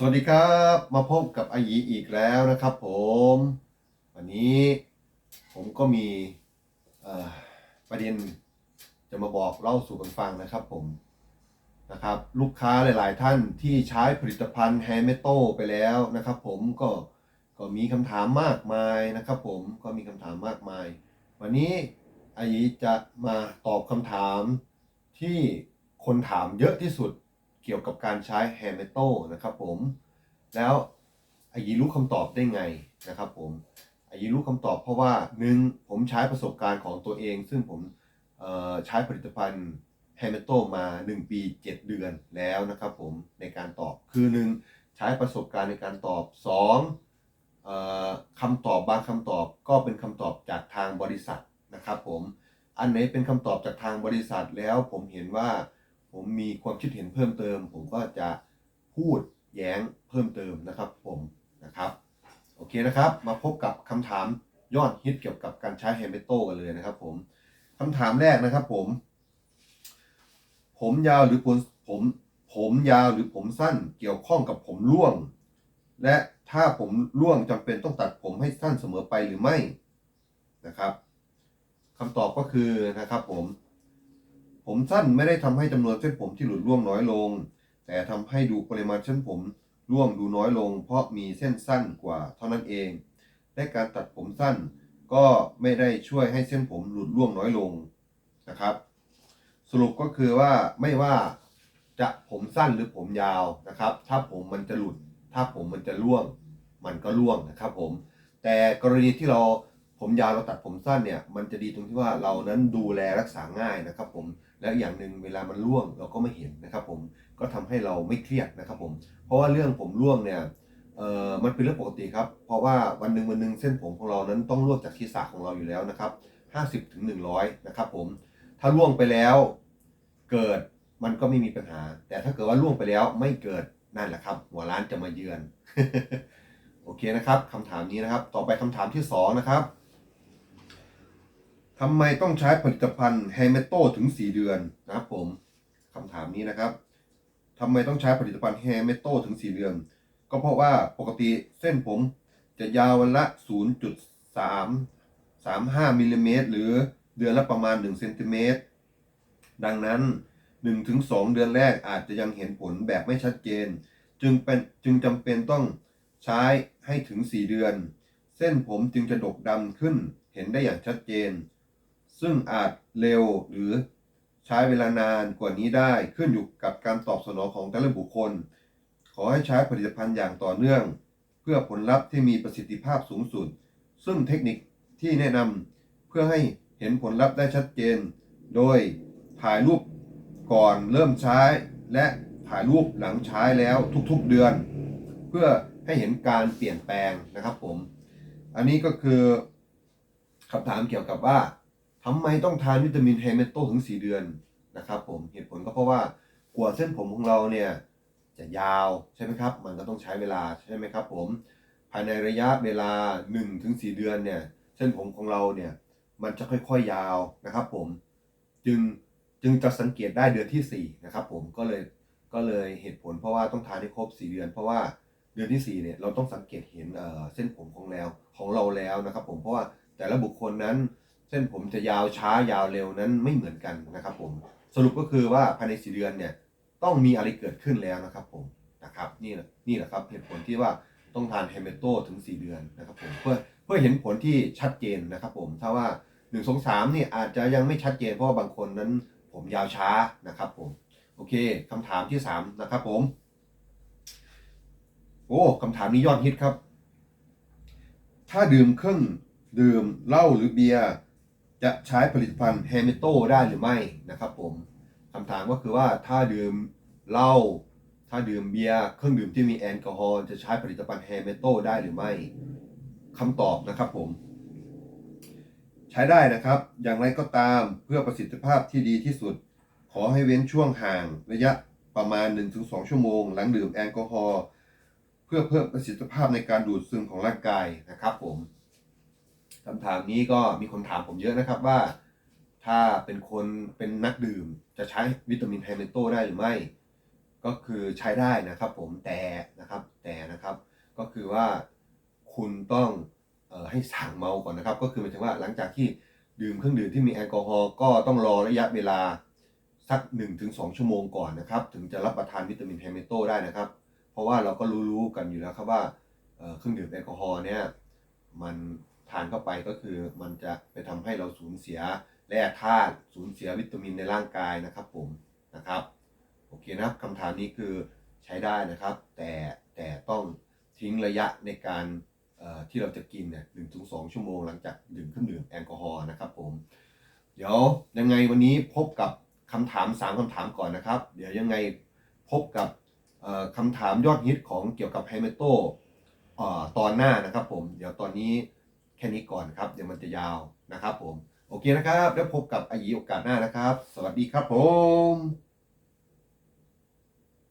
สวัสดีครับมาพบกับอายีอีกแล้วนะครับ ผม วันนี้ผมก็มีประเด็นจะมาบอกเล่าสู่กันฟังนะครับผมนะครับลูกค้าหลาย ๆ ท่านที่ใช้ผลิตภัณฑ์แฮมเมโตไปแล้วนะครับ ผมก็ก็มีคำถามมากมายนะครับ ผมก็มีคำถามมากมาย วันนี้อายีจะมาตอบคำถามที่คนถามเยอะที่สุด กี่ยวกับการใช้แฮมเมโตนะครับผม แล้วอายีรู้คำตอบได้ไงนะครับผมอายีรู้คำตอบเพราะว่าหนึ่งผมใช้ประสบการณ์ของตัวเอง ซึ่งผมใช้ผลิตภัณฑ์แฮมเมโตมา 1 ปี 7 เดือนแล้วนะครับผมในการตอบคือ 1 ใช้ประสบการณ์ในการตอบ2เอ่อคำตอบบางคำตอบก็เป็นคำตอบจากทางบริษัทนะครับผมอันไหนเป็นคำตอบจากทางบริษัทแล้วผมเห็นว่า ผมมีความคิดเห็นเพิ่มเติม ผมก็จะพูดแย้งเพิ่มเติมนะครับผมนะครับโอเคนะครับ มาพบกับคำถามยอดฮิตเกี่ยวกับการใช้แฮมเบโต้กันเลยนะครับ ผมคำถามแรกนะครับ ผม ผมยาวหรือผมผมผมยาวหรือผมสั้นเกี่ยวข้องกับผมร่วง และถ้าผมร่วงจำเป็นต้องตัดผมให้สั้นเสมอไปหรือไม่นะครับคำตอบก็คือนะครับ ผม ผมสั้นไม่ได้ทำให้จำนวนเส้นผมที่หลุดร่วงน้อยลง แต่ทำให้ดูปริมาณเส้นผมร่วงดูน้อยลง เพราะมีเส้นสั้นกว่าเท่านั้นเอง และการตัดผมสั้นก็ไม่ได้ช่วยให้เส้นผมหลุดร่วงน้อยลงนะครับ สรุปก็คือว่าไม่ว่าจะผมสั้นหรือผมยาวนะครับ ถ้าผมมันจะหลุด ถ้าผมมันจะร่วง มันก็ร่วงนะครับผม แต่กรณีที่เรา ผมยาวเราตัดผมสั้นเนี่ยมันจะดีตรงที่ว่าเรานั้นดูแลรักษาง่ายนะครับผมและอย่างหนึ่งเวลามันร่วงเราก็ไม่เห็นนะครับผมก็ทำให้เราไม่เครียดนะครับผมเพราะว่าเรื่องผมร่วงเนี่ยเอ่อมันเป็นเรื่องปกติครับ เพราะว่าวันหนึ่งวันหนึ่งเส้นผมของเรานั้นต้องร่วงจากศีรษะของเราอยู่แล้วนะครับ50ถึง100นะครับผมถ้าร่วงไปแล้วเกิดมันก็ไม่มีปัญหา แต่ถ้าเกิดว่าร่วงไปแล้วไม่เกิดนั่นแหละครับ หัวร้านจะมาเยือน โอเคนะครับคำถามนี้นะครับ ต่อไปคำถามที่สองนะครับ ทำไมต้องใช้ผลิตภัณฑ์ไฮเมโตถึง 4 เดือนนะครับผมคำถามนี้นะครับทำไมต้องใช้ผลิตภัณฑ์ไฮเมโตถึง 4 เดือน ก็เพราะว่าปกติเส้นผมจะยาววันละ 0.3 35มิลลิเมตรหรือเดือนละประมาณ1เซนติเมตรดังนั้น 1-2 เดือนแรกอาจจะยังเห็นผลแบบไม่ชัดเจน จึงเป็นจึงจำเป็นต้องใช้ให้ถึง 4 เดือน เส้นผมจึงจะดกดำขึ้นเห็นได้อย่างชัดเจน ซึ่งอาจเร็วหรือใช้เวลานานกว่านี้ได้ขึ้นอยู่กับการตอบสนองของแต่ละบุคคล ขอให้ใช้ผลิตภัณฑ์อย่างต่อเนื่อง เพื่อผลลัพธ์ที่มีประสิทธิภาพสูงสุด ซึ่งเทคนิคที่แนะนำเพื่อให้เห็นผลลัพธ์ได้ชัดเจน โดยถ่ายรูปก่อนเริ่มใช้และถ่ายรูปหลังใช้แล้วทุกๆเดือน เพื่อให้เห็นการเปลี่ยนแปลงนะครับผม อันนี้ก็คือคำถามเกี่ยวกับว่า ทำไมต้องทานวิตามินไฮเมโตถึง 4 เดือนนะครับผมเหตุผลก็เพราะว่ากว่าเส้นผมของเราเนี่ยจะยาวใช่ไหมครับ มันก็ต้องใช้เวลาใช่ไหมครับผมภายในระยะเวลา 1-4 เดือนเนี่ยเส้นผมของเราเนี่ยมันจะค่อยๆยาวนะครับผมจึงจึงจะสังเกตได้เดือนที่ 4 นะครับผมก็เลยก็เลยเหตุผลเพราะว่าต้องทานให้ครบ 4 เดือน เพราะว่าเดือนที่ 4 เนี่ยเราต้องสังเกตเห็นเอ่อเส้นผมของเราของเราแล้วนะครับผมเพราะว่าแต่ละบุคคลนั้น เส้นผมจะยาวช้ายาวเร็วนั้นไม่เหมือนกันนะครับผมสรุปก็คือว่าภายใน4เดือนเนี่ยต้องมีอะไรเกิดขึ้นแล้วนะครับผมนะครับนี่แหละนี่แหละครับเหตุผลที่ว่าต้องทานเฮเมโตถึง 4 เดือนนะครับผมเพื่อเพื่อเห็นผลที่ชัดเจนนะครับผมถ้าว่า1 2 3เนี่ยอาจจะยังไม่ชัดเจนเพราะว่าบางคนนั้นผมยาวช้านะครับผมโอเคคำถามที่ 3 นะครับผม โอ้คำถามนี้ยอดฮิตครับ ถ้าดื่มเครื่องดื่มเหล้าหรือเบียร์ จะใช้ผลิตภัณฑ์แฮมิโตได้หรือไม่นะครับผมคำถามก็คือว่าถ้าดื่มเหล้าถ้าดื่มเบียร์เครื่องดื่มที่มีแอลกอฮอล์จะใช้ผลิตภัณฑ์แฮมิโตได้หรือไม่คำตอบนะครับผม ใช้ได้นะครับ อย่างไรก็ตามเพื่อประสิทธิภาพที่ดีที่สุด ขอให้เว้นช่วงห่างระยะประมาณ 1-2 ชั่วโมง หลังดื่มแอลกอฮอล์เพื่อเพิ่มประสิทธิภาพในการดูดซึมของร่างกายนะครับผม คำถามนี้ก็มีคนถามผมเยอะนะครับว่า ถ้าเป็นคนเป็นนักดื่มจะใช้วิตามินไฮเมโตได้หรือไม่ ก็คือใช้ได้นะครับผมแต่นะครับแต่นะครับ ก็คือว่าคุณต้องออให้สั่งเมาก่อนนะครับ ก็คือหมายถึงว่าหลังจากที่ดื่มเครื่องดื่มที่มีแอลกอฮอล์ก็ต้องรอระยะเวลาสัก 1-2 ชั่วโมงก่อนนะครับ ถึงจะรับประทานวิตามินไฮเมโตได้นะครับ เพราะว่าเราก็รู้ๆกันอยู่แล้วครับว่าเอ่อเครื่องดื่มแอลกอฮอล์เนี่ยมัน ทานเข้าไปก็คือมันจะไปทำให้เราสูญเสียแร่ธาตุสูญเสียวิตามินในร่างกายนะครับผมนะครับโอเคนะครับคำถามนี้คือใช้ได้นะครับ แต่แต่ต้องทิ้งระยะในการที่เราจะกินเนี่ยหนึ่งถึงสองชั่วโมงหลังจากดื่มเครื่องดื่มแอลกอฮอล์นะครับผม เดี๋ยวยังไงวันนี้พบกับคำถามสามคำถามก่อนนะครับ เดี๋ยวยังไงพบกับเอ่อคำถามยอดฮิตของเกี่ยวกับไฮเมโตตอนหน้านะครับผม เดี๋ยวตอนนี้ แค่นี้ก่อนครับเดี๋ยวมันจะยาวนะครับผม โอเคนะครับ แล้วพบกับอายีโอกาสหน้านะครับ สวัสดีครับผม